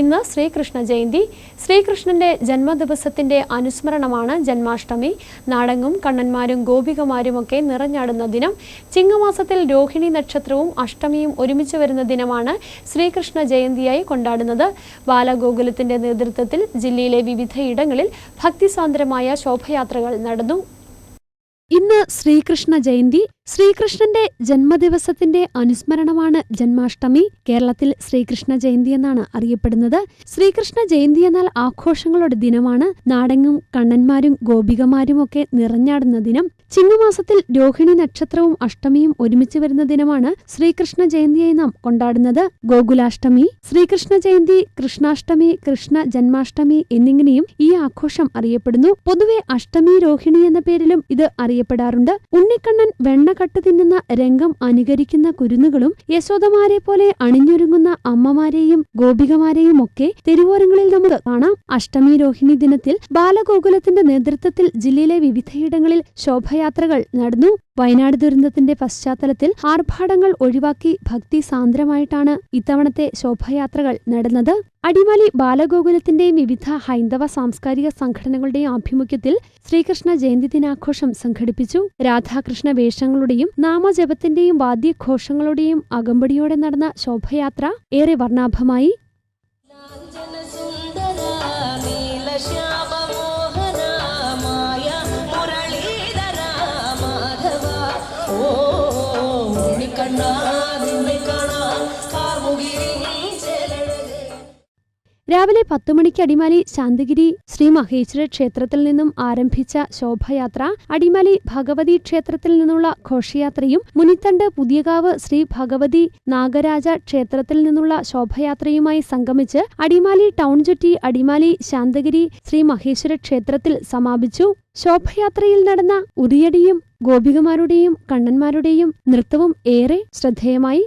ഇന്ന് ശ്രീകൃഷ്ണ ജയന്തി. ശ്രീകൃഷ്ണന്റെ ജന്മദിവസത്തിന്റെ അനുസ്മരണമാണ് ജന്മാഷ്ടമി. നാടങ്ങും കണ്ണന്മാരും ഗോപികമാരുമൊക്കെ നിറഞ്ഞാടുന്ന ദിനം. ചിങ്ങമാസത്തിൽ രോഹിണി നക്ഷത്രവും അഷ്ടമിയും ഒരുമിച്ച് വരുന്ന ദിനമാണ് ശ്രീകൃഷ്ണ ജയന്തിയായി കൊണ്ടാടുന്നത്. ബാലഗോകുലത്തിന്റെ നേതൃത്വത്തിൽ ജില്ലയിലെ വിവിധയിടങ്ങളിൽ ഭക്തിസാന്ദ്രമായ ശോഭയാത്രകൾ നടന്നു. ഇന്ന് ശ്രീകൃഷ്ണ ജയന്തി. ശ്രീകൃഷ്ണന്റെ ജന്മദിവസത്തിന്റെ അനുസ്മരണമാണ് ജന്മാഷ്ടമി. കേരളത്തിൽ ശ്രീകൃഷ്ണ ജയന്തി എന്നാണ് അറിയപ്പെടുന്നത്. ശ്രീകൃഷ്ണ ജയന്തി എന്നാൽ ആഘോഷങ്ങളുടെ ദിനമാണ്. നാടെങ്ങും കണ്ണന്മാരും ഗോപികമാരും ഒക്കെ നിറഞ്ഞാടുന്ന ദിനം. ചിങ്ങമാസത്തിൽ രോഹിണി നക്ഷത്രവും അഷ്ടമിയും ഒരുമിച്ച് വരുന്ന ദിനമാണ് ശ്രീകൃഷ്ണ ജയന്തിയായി നാം കൊണ്ടാടുന്നത്. ഗോകുലാഷ്ടമി ശ്രീകൃഷ്ണ ജയന്തി കൃഷ്ണാഷ്ടമി കൃഷ്ണ ജന്മാഷ്ടമി എന്നിങ്ങനെയും ഈ ആഘോഷം അറിയപ്പെടുന്നു. പൊതുവെ അഷ്ടമി രോഹിണി എന്ന പേരിലും ഇത് അറിയപ്പെടാറുണ്ട് ഉണ്ണിക്കണ്ണൻ വെണ്ണകട്ട് തിന്നുന്ന രംഗം അനുകരിക്കുന്ന കുരുന്നുകളും യശോദമാരെ പോലെ അണിഞ്ഞൊരുങ്ങുന്ന അമ്മമാരെയും ഗോപികമാരെയും ഒക്കെ തെരുവോരങ്ങളിൽ നമുക്ക് കാണാം. അഷ്ടമി രോഹിണി ദിനത്തിൽ ബാലഗോകുലത്തിന്റെ നേതൃത്വത്തിൽ ജില്ലയിലെ വിവിധയിടങ്ങളിൽ ശോഭയാത്രകൾ നടന്നു. വയനാട് ദുരന്തത്തിന്റെ പശ്ചാത്തലത്തിൽ ആർഭാടങ്ങൾ ഒഴിവാക്കി ഭക്തി സാന്ദ്രമായിട്ടാണ് ഇത്തവണത്തെ ശോഭയാത്രകൾ നടന്നത്. അടിമാലി ബാലഗോകുലത്തിന്റെയും വിവിധ ഹൈന്ദവ സാംസ്കാരിക സംഘടനകളുടെയും ആഭിമുഖ്യത്തിൽ ശ്രീകൃഷ്ണ ജയന്തി ദിനാഘോഷം സംഘടിപ്പിച്ചു. രാധാകൃഷ്ണ വേഷങ്ങളുടെയും നാമജപത്തിന്റെയും വാദ്യഘോഷങ്ങളുടെയും അകമ്പടിയോടെ നടന്ന ശോഭയാത്ര ഏറെ വർണാഭമായി. രാവിലെ പത്തു മണിക്ക് അടിമാലി ശാന്തിഗിരി ശ്രീ മഹേശ്വര ക്ഷേത്രത്തിൽ നിന്നും ആരംഭിച്ച ശോഭയാത്ര അടിമാലി ഭഗവതി ക്ഷേത്രത്തിൽ നിന്നുള്ള ഘോഷയാത്രയും മുനിത്തണ്ട് പുതിയകാവ് ശ്രീ ഭഗവതി നാഗരാജ ക്ഷേത്രത്തിൽ നിന്നുള്ള ശോഭയാത്രയുമായി സംഗമിച്ച് അടിമാലി ടൗൺ ചുറ്റി അടിമാലി ശാന്തഗിരി ശ്രീ മഹേശ്വര ക്ഷേത്രത്തിൽ സമാപിച്ചു. ശോഭയാത്രയിൽ നടന്ന ഉറിയടിയും ഗോപികമാരുടെയും കണ്ണന്മാരുടെയും നൃത്തവും ഏറെ ശ്രദ്ധേയമായി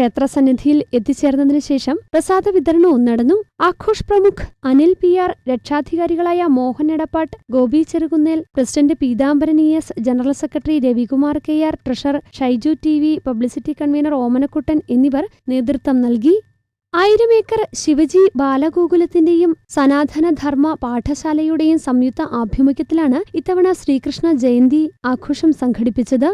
ക്ഷേത്രസന്നിധിയിൽ എത്തിച്ചേർന്നതിനു ശേഷം പ്രസാദ വിതരണവും നടന്നു. ആഘോഷ് പ്രമുഖ് Anil P R രക്ഷാധികാരികളായ Mohan Edappattu Gopi Cherukunnel president Peethambaran E S general secretary Ravikumar K R treasurer Shaiju T V publicity convener Omanakuttan എന്നിവർ നേതൃത്വം നൽകി. ആയിരം ഏക്കർ ശിവജി ബാലഗോകുലത്തിന്റെയും സനാതന ധർമ്മ പാഠശാലയുടെയും സംയുക്ത ആഭിമുഖ്യത്തിലാണ് ഇത്തവണ ശ്രീകൃഷ്ണ ജയന്തി ആഘോഷം സംഘടിപ്പിച്ചത്.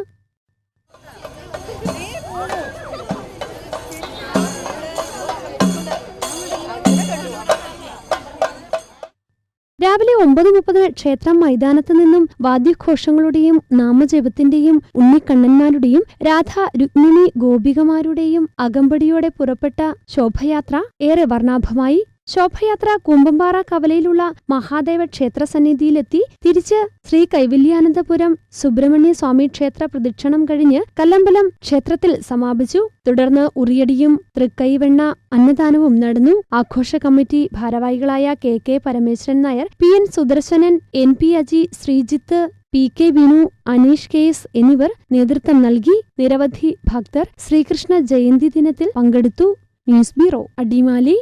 ഒമ്പത് മുപ്പതിന് ക്ഷേത്ര മൈതാനത്ത് നിന്നും വാദ്യഘോഷങ്ങളുടെയും നാമജപത്തിന്റെയും ഉണ്ണിക്കണ്ണന്മാരുടെയും രാധ രുക്മിണി ഗോപികമാരുടെയും അകമ്പടിയോടെ പുറപ്പെട്ട ശോഭയാത്ര ഏറെ വർണാഭമായി ശോഭയാത്ര കുമ്പമ്പാറ കവലയിലുള്ള മഹാദേവ ക്ഷേത്ര സന്നിധിയിലെത്തി തിരിച്ച് ശ്രീ കൈവല്യാനന്ദപുരം സുബ്രഹ്മണ്യ സ്വാമി ക്ഷേത്ര പ്രദക്ഷിണം കഴിഞ്ഞ് കല്ലമ്പലം ക്ഷേത്രത്തിൽ സമാപിച്ചു. തുടർന്ന് ഉറിയടിയും തൃക്കൈവെണ്ണ അന്നദാനവും നടന്നു. ആഘോഷ കമ്മിറ്റി ഭാരവാഹികളായ K K Parameswaran Nair P N Sudarsanan N P Aji Sreejith P K Vinu Aneesh case എന്നിവർ നേതൃത്വം നൽകി. നിരവധി ഭക്തർ ശ്രീകൃഷ്ണ ജയന്തി ദിനത്തിൽ പങ്കെടുത്തു. News bureau Adimali.